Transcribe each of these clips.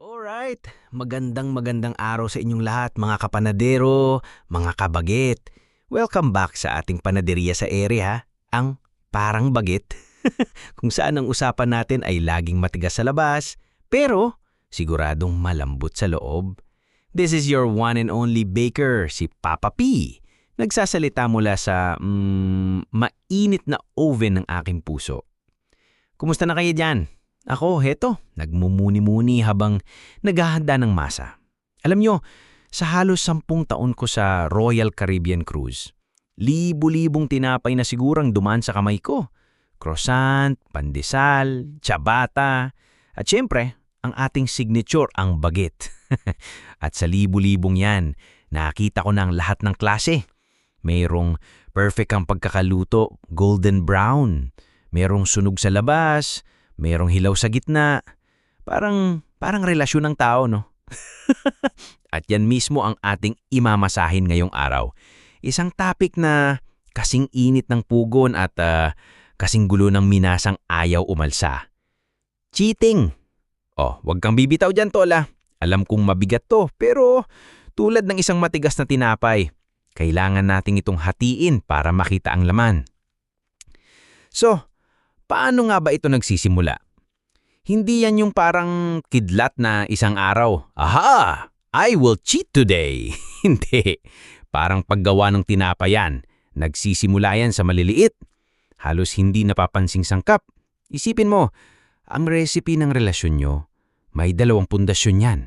Alright, magandang magandang araw sa inyong lahat mga kapanadero, mga kabagit. Welcome back sa ating panaderia sa area, ang Parang Bagit. Kung saan ang usapan natin ay laging matigas sa labas, pero siguradong malambot sa loob. This is your one and only baker, si Papa P. Nagsasalita mula sa mm, mainit na oven ng aking puso. Kumusta na kayo dyan? Ako, heto, nagmumuni-muni habang naghahanda ng masa. Alam nyo, sa halos sampung taon ko sa Royal Caribbean Cruise, libu-libong tinapay na sigurang dumaan sa kamay ko. Croissant, pandesal, ciabatta, at syempre, ang ating signature, ang baget. at sa libu-libong yan, nakita ko ang lahat ng klase. Mayroong perfect ang pagkakaluto, golden brown. Merong sunog sa labas, merong hilaw sa gitna. Parang, parang relasyon ng tao, no? At yan mismo ang ating imamasahin ngayong araw. Isang topic na kasing init ng pugon at ah, kasing gulo ng minasang ayaw umalsa. Cheating! Oh, wag kang bibitaw dyan, Tola. Alam kong mabigat to, pero tulad ng isang matigas na tinapay, kailangan nating itong hatiin para makita ang laman. So, paano nga ba ito nagsisimula? Hindi yan yung parang kidlat na isang araw. Aha! I will cheat today! Hindi. Parang paggawa ng tinapayan. Nagsisimula yan sa maliliit. Halos hindi napapansing sangkap. Isipin mo, ang recipe ng relasyon nyo, may dalawang pundasyon yan.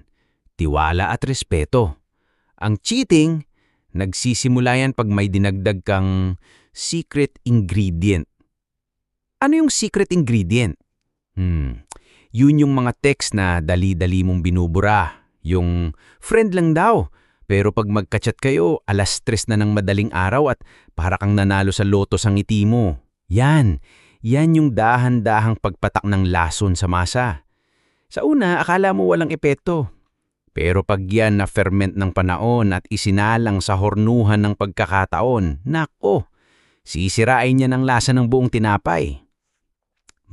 Tiwala at respeto. Ang cheating, nagsisimula yan pag may dinagdag kang secret ingredient. Ano yung secret ingredient? Hmm, yun yung mga text na dali-dali mong binubura. Yung friend lang daw. Pero pag magkachat kayo, alas tres na ng madaling araw at para kang nanalo sa loto sa ngiti mo. Yan, yan yung dahan-dahang pagpatak ng lason sa masa. Sa una, akala mo walang epekto. Pero pag yan na ferment ng panahon at isinalang sa hornuhan ng pagkakataon, nako, sisirain niya ng lasa ng buong tinapay.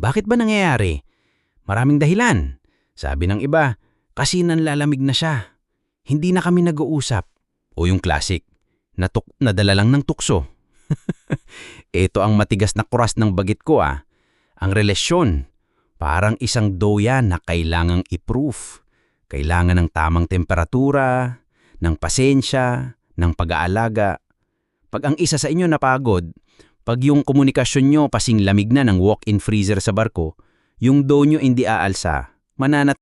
Bakit ba nangyayari? Maraming dahilan. Sabi ng iba, kasi nanlalamig na siya. Hindi na kami nag-uusap. O yung classic, natuk nadala lang ng tukso. Ito ang matigas na kuras ng bagit ko ah. Ang relasyon, parang isang dough yan na kailangang i-proof. Kailangan ng tamang temperatura, ng pasensya, ng pag-aalaga. Pag ang isa sa inyo napagod, pag yung komunikasyon nyo pasing lamig na ng walk-in freezer sa barko, yung dough nyo hindi aalsa, mananat